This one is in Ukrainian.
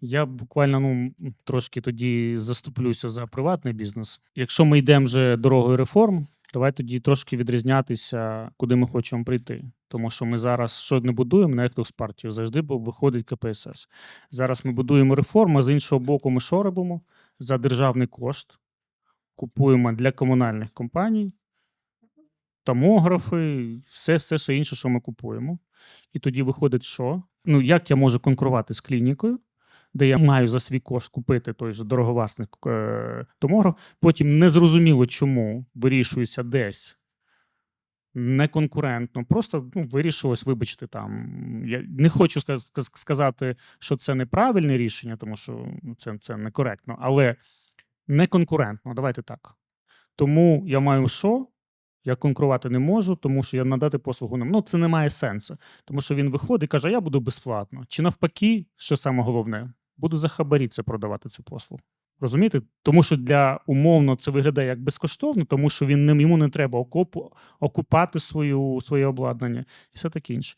Я буквально ну трошки тоді заступлюся за приватний бізнес. Якщо ми йдемо вже дорогою реформ, давай тоді трошки відрізнятися, куди ми хочемо прийти. Тому що ми зараз що не будуємо на Ектос партію, завжди виходить КПСС. Зараз ми будуємо реформу, а з іншого боку, ми що робимо? За державний кошт купуємо для комунальних компаній томографи, все, все, все інше, що ми купуємо. І тоді виходить, що ну як я можу конкурувати з клінікою, де я маю за свій кошт купити той же дороговартісний е, томограф, потім незрозуміло, чому вирішується десь. Неконкурентно, просто ну, вирішилось, вибачте, там. Я не хочу ска- ска- сказати, що це неправильне рішення, тому що ну, це, це некоректно, але неконкурентно, давайте так. Тому я маю що? Я конкурувати не можу, тому що я надати послугу можу. Ну, це не має сенсу. Тому що він виходить і каже, я буду безплатно. Чи навпаки, що саме головне, буду за хабарі це продавати цю послугу. Розумієте? Тому що для умовно це виглядає як безкоштовно, тому що він йому не треба окупати свою, своє обладнання і все таке інше.